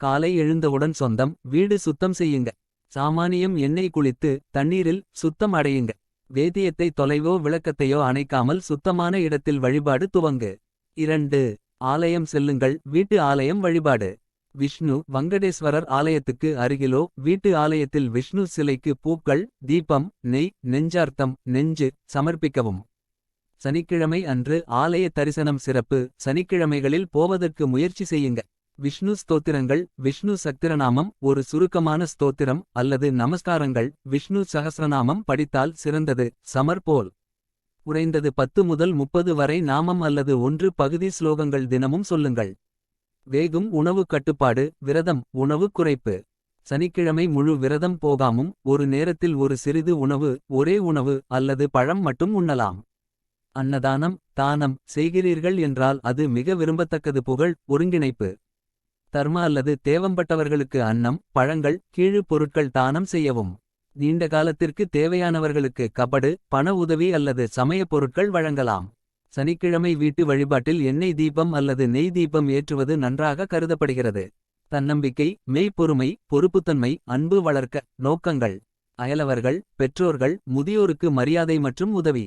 காலை எழுந்தவுடன் சொந்தம் வீடு சுத்தம் செய்யுங்க. சாமானியம் எண்ணெய் குளித்து தண்ணீரில் சுத்தம் அடையுங்க. வேதியத்தை தொலைவோ விளக்கத்தையோ அணைக்காமல் சுத்தமான இடத்தில் வழிபாடு துவங்கு. இரண்டு ஆலயம் செல்லுங்கள். வீட்டு ஆலயம் வழிபாடு. விஷ்ணு வங்கடேஸ்வரர் ஆலயத்துக்கு அருகிலோ வீட்டு ஆலயத்தில் விஷ்ணு சிலைக்கு பூக்கள் தீபம் நெய் நெஞ்சார்த்தம் நெஞ்சு சமர்ப்பிக்கவும். சனிக்கிழமை அன்று ஆலய தரிசனம் சிறப்பு. சனிக்கிழமைகளில் போவதற்கு முயற்சி செய்யுங்க. விஷ்ணு ஸ்தோத்திரங்கள் விஷ்ணு சக்திரநாமம் ஒரு சுருக்கமான ஸ்தோத்திரம் அல்லது நமஸ்காரங்கள் விஷ்ணு சகசிரநாமம் படித்தால் சிறந்தது சமர் போல். குறைந்தது பத்து முதல் முப்பது வரை நாமம் அல்லது ஒன்று பகுதி ஸ்லோகங்கள் தினமும் சொல்லுங்கள். வேகும் உணவு கட்டுப்பாடு விரதம் உணவு குறைப்பு. சனிக்கிழமை முழு விரதம் போகாமும் ஒரு நேரத்தில் ஒரு சிறிது உணவு ஒரே உணவு அல்லது பழம் மட்டும் உண்ணலாம். அன்னதானம் தானம் செய்கிறீர்கள் என்றால் அது மிக விரும்பத்தக்கது புகழ் ஒருங்கிணைப்பு. தர்ம அல்லது தேவம்பட்டவர்களுக்கு அன்னம் பழங்கள் கீழு பொருட்கள் தானம் செய்யவும். நீண்ட காலத்திற்கு தேவையானவர்களுக்கு கபடு பண உதவி அல்லது சமயப் பொருட்கள் வழங்கலாம். சனிக்கிழமை வீட்டு வழிபாட்டில் எண்ணெய் தீபம் அல்லது நெய் தீபம் ஏற்றுவது நன்றாக கருதப்படுகிறது. தன்னம்பிக்கை மெய்ப்பொறுமை பொறுப்புத்தன்மை அன்பு வளர்க்க நோக்கங்கள். அயலவர்கள் பெற்றோர்கள் முதியோருக்கு மரியாதை மற்றும் உதவி.